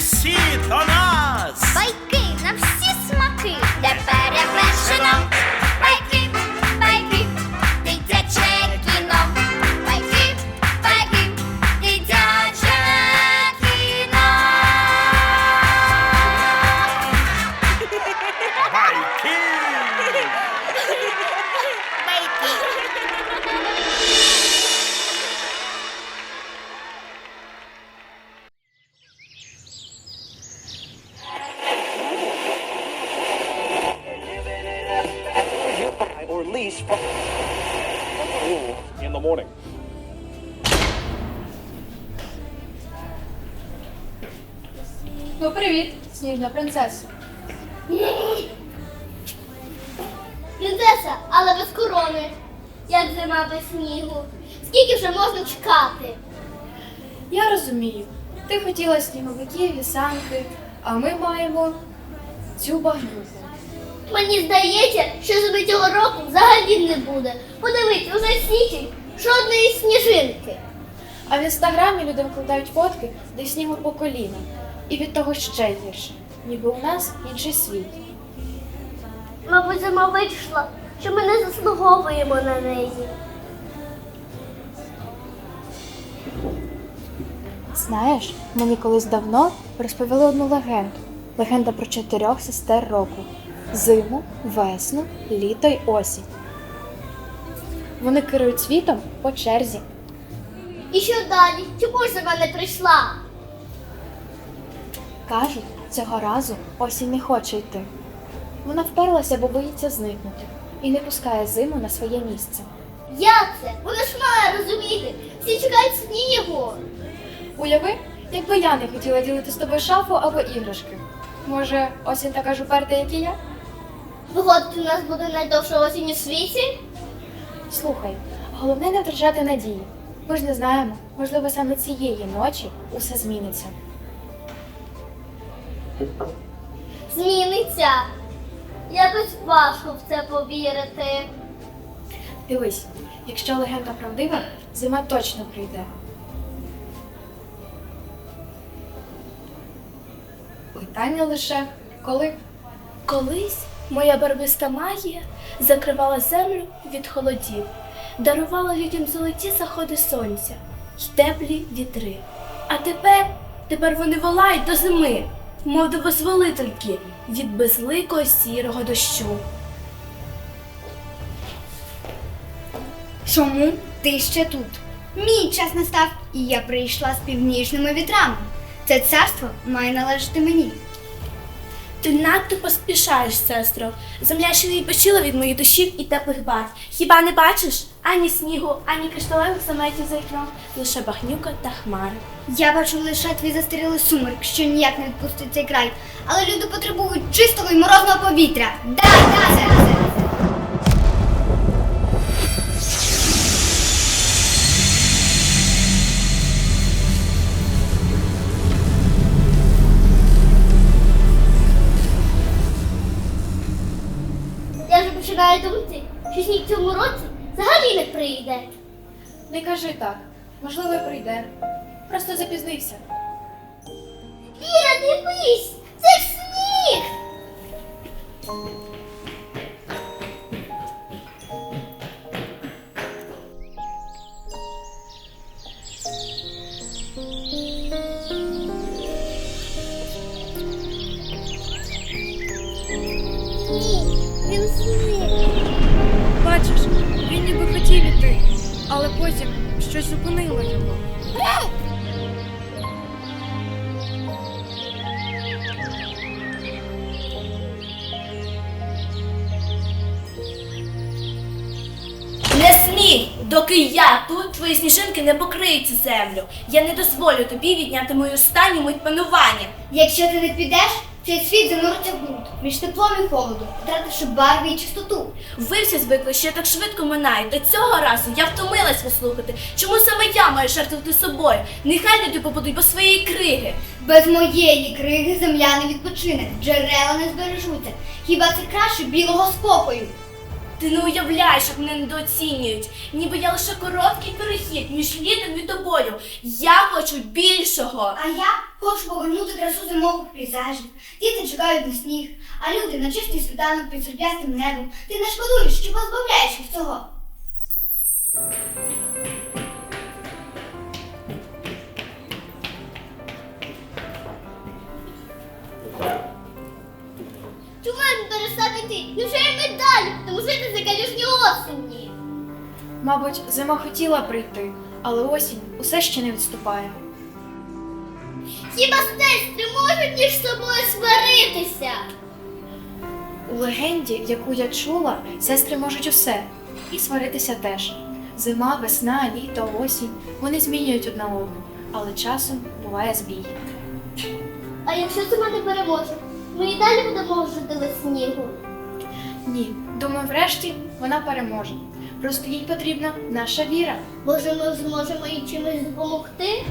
Suicida, não! Né? Ну, привіт, сніжна принцеса. Принцеса, але без корони. Як зима без снігу. Скільки вже можна чекати? Я розумію, ти хотіла сніговиків і санки, а ми маємо цю багнюку. Мені здається, що зими цього року взагалі не буде. Подивись, уже січень, жодної сніжинки. А в інстаграмі люди викладають фотки, де снігу по коліна. І від того ще гірше, ніби у нас інший світ. Мабуть, зима вийшла, що ми не заслуговуємо на неї. Знаєш, мені колись давно розповіли одну легенду. Легенда про чотирьох сестер року: зиму, весну, літо й осінь. Вони керують світом по черзі. І що далі? Чому ж зима не прийшла? Кажуть, цього разу осінь не хоче йти. Вона вперлася, бо боїться зникнути, і не пускає зиму на своє місце. Як це? Вона ж має розуміти. Всі чекають снігу. Уяви, якби я не хотіла ділити з тобою шафу або іграшки. Може, осінь така ж уперта, як і я? Виходить, у нас буде найдовша осінь у світі? Слухай, головне не втрачати надії. Ми ж не знаємо, можливо, саме цієї ночі усе зміниться. Зміниться. Якось важко в це повірити. Дивись, якщо легенда правдива, зима точно прийде. Питання лише коли. Колись моя барвиста магія закривала землю від холодів, дарувала людям золоті заходи сонця й теплі вітри. А тепер, тепер вони волають до зими, мов до визволительки від безликого сірого дощу. Чому ти ще тут? Мій час настав, і я прийшла з північними вітрами. Це царство має належати мені. Ти надто поспішаєш, сестро. Земля ще не відпочила від моїх душів і теплих барв. Хіба не бачиш ані снігу, ані кришталевих заметів за вікном, лише багнюка та хмари. Я бачу лише твій застарілий сумерк, що ніяк не відпустить цей край. Але люди потребують чистого і морозного повітря. Дай, газе! Я вже починаю думати, що сніг цьому році взагалі не прийде. Не кажи так. Можливо, і прийде. Просто запізнився. Віра, дивись! Це ж сніг! Ні, він сніг. Бачиш, ніби хотів іти, але потім щось зупинило його. Не смій, доки я тут твої сніжинки не покриють цю землю. Я не дозволю тобі відняти мою останню мить панування. Якщо ти не підеш, цей світ зануриться в між теплом і холодом, втративши барви і чистоту. Ви всі звикли, що я так швидко минаю. Та цього разу я втомилась послухати. Чому саме я маю жертвувати собою? Нехай люди попадуть по своєї криги. Без моєї криги земля не відпочине, джерела не збережуться. Хіба це краще білого спокою? Ти не уявляєш, як мене недооцінюють. Ніби я лише короткий перехід між літом і тобою. Я хочу більшого. А я хочу повернути красу зимових пейзажів. Діти чекають на сніг, а люди на чистий світанок під серп'ястим небом. Ти не шкодуєш, що позбавляєш їх цього. Не перестав? Невже я далі? Тому жити за калюжні осені. Мабуть, зима хотіла прийти, але осінь усе ще не відступає. Хіба сестри можуть між собою сваритися? У легенді, яку я чула, сестри можуть усе. І сваритися теж. Зима, весна, літо, осінь вони змінюють одна одну, але часом буває збій. А якщо зима не переможе, ми і далі будемо жити без снігу. Ні, думаю, врешті вона переможе. Просто їй потрібна наша віра. Може, ми зможемо їй чимось допомогти?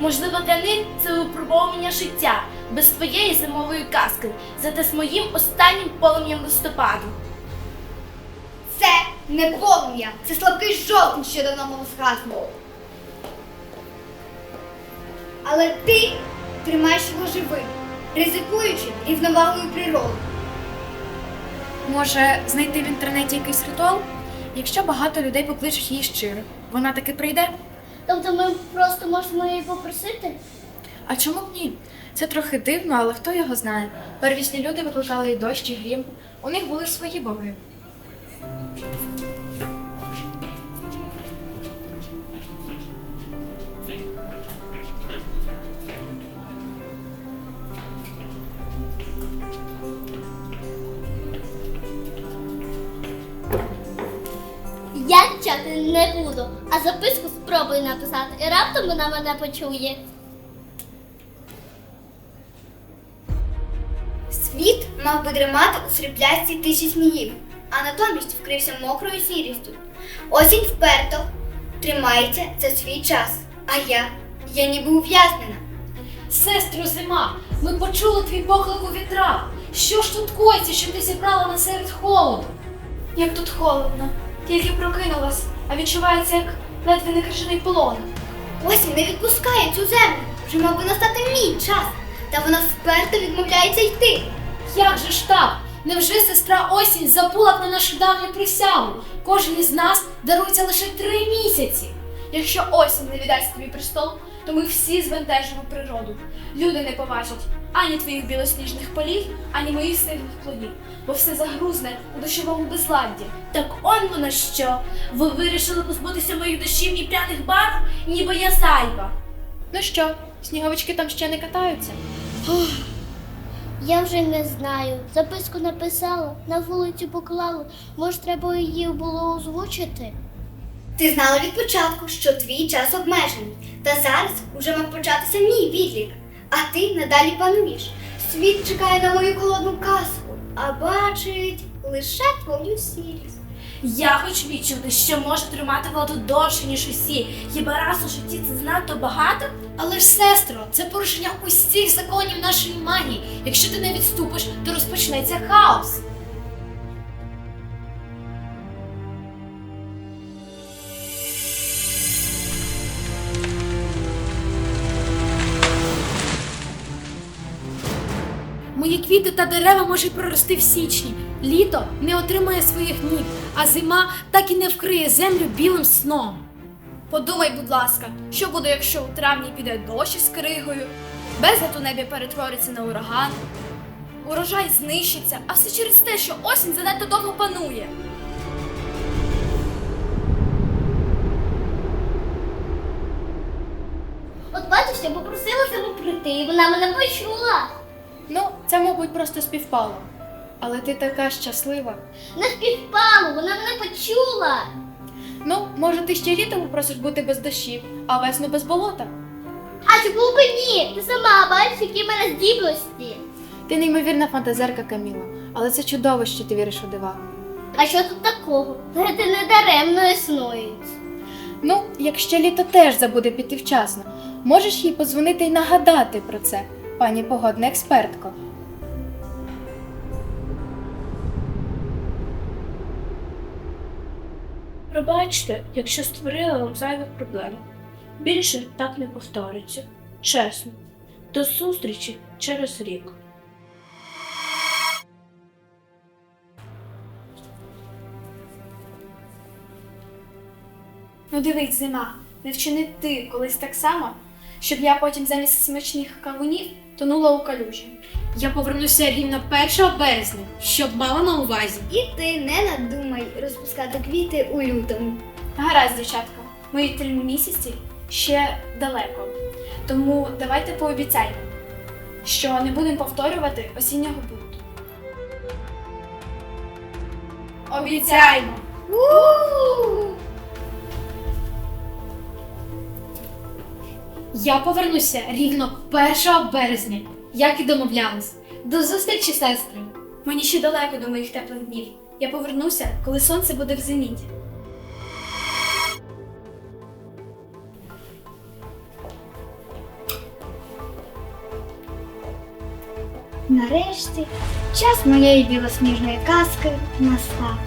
Можливо, для них це випробовування життя без твоєї зимової казки, зате з моїм останнім полум'ям листопаду. Це не полум'я, це слабкий жовтень, що давно мав згаснув. Але ти тримаєш його живим, ризикуючи рівновагою природи. Може, знайти в інтернеті якийсь ритуал? Якщо багато людей покличуть її щиро, вона таки прийде. Тобто ми просто можемо її попросити? А чому б ні? Це трохи дивно, але хто його знає. Первісні люди викликали і дощ, і грім. У них були свої боги. Я чати не буду, а записку спробую написати, і раптом вона мене почує. Світ мав би дримати у сріблястій тиші снігів, а натомість вкрився мокрою сірістю. Осінь вперто тримається за свій час, а я, я ніби ув'язнена. Сестру зима, ми почули твій поклик у вітрах. Що ж тут коїться, що ти зібрала нас серед холоду? Як тут холодно, тільки прокинулась, а відчувається як ледве не крижаний полон. Осінь не відпускає цю землю. Вже мав би настати мій час, та вона вперто відмовляється йти. Як же ж так? Невже сестра осінь забула про нашу давню присягу? Кожен із нас дарується лише три місяці. Якщо осінь не віддасть тобі престол, то ми всі збентежимо природу. Люди не побачать ані твоїх білосніжних полів, ані моїх сильних плодів, бо все загрузне у дощовому безладді. Так он воно що? Ви вирішили позбутися моїх дощів і пряних барв, ніби я зайва. Ну що, сніговички там ще не катаються? Я вже не знаю. Записку написала, на вулицю поклала. Може, треба її було озвучити? Ти знала від початку, що твій час обмежений, та зараз уже мав початися мій відлік, а ти надалі пануєш. Світ чекає на мою холодну казку, а бачить лише твою сірість. Я хочу відчути, що можу тримати владу довше, ніж усі. Хіба раз у житті це занадто багато? Але ж, сестро, це порушення усіх законів нашої магії. Якщо ти не відступиш, то розпочнеться хаос. Мої квіти та дерева можуть прорости в січні. Літо не отримає своїх днів, а зима так і не вкриє землю білим сном. Подумай, будь ласка, що буде, якщо у травні піде дощ із кригою, безлад у небі перетвориться на ураган, урожай знищиться, а все через те, що осінь занадто довго панує. От бачиш, я попросила себе прийти, і вона мене почула. Ну, це, мабуть, просто співпало. Але ти така щаслива. Не співпало, вона мене почула. Ну, може, ти ще літом попросиш бути без дощів, а весну без болота. А чому б ні? Ти сама бачиш, які в мене здібності. Ти неймовірна фантазерка Каміла, але це чудово, що ти віриш у дива. А що тут такого? Гети не даремно існують. Ну, якщо літо теж забуде піти вчасно, можеш їй подзвонити і нагадати про це, пані погодна експертко. Пробачте, якщо створила вам зайвих проблем. Більше так не повториться. Чесно. До зустрічі через рік. Ну дивись, зима, не вчини ти колись так само, щоб я потім замість смачних кавунів тонула у калюжі. Я повернуся рівно 1 березня, щоб мала на увазі. І ти не надумай розпускати квіти у лютому. Гаразд, дівчатка, мої три місяці ще далеко. Тому давайте пообіцяємо, що не будемо повторювати осіннього бунту. Обіцяємо! Я повернуся рівно 1 березня, як і домовлялись. До зустрічі, сестри! Мені ще далеко до моїх теплих днів. Я повернуся, коли сонце буде в зеніті. Нарешті час моєї білосніжної казки настав.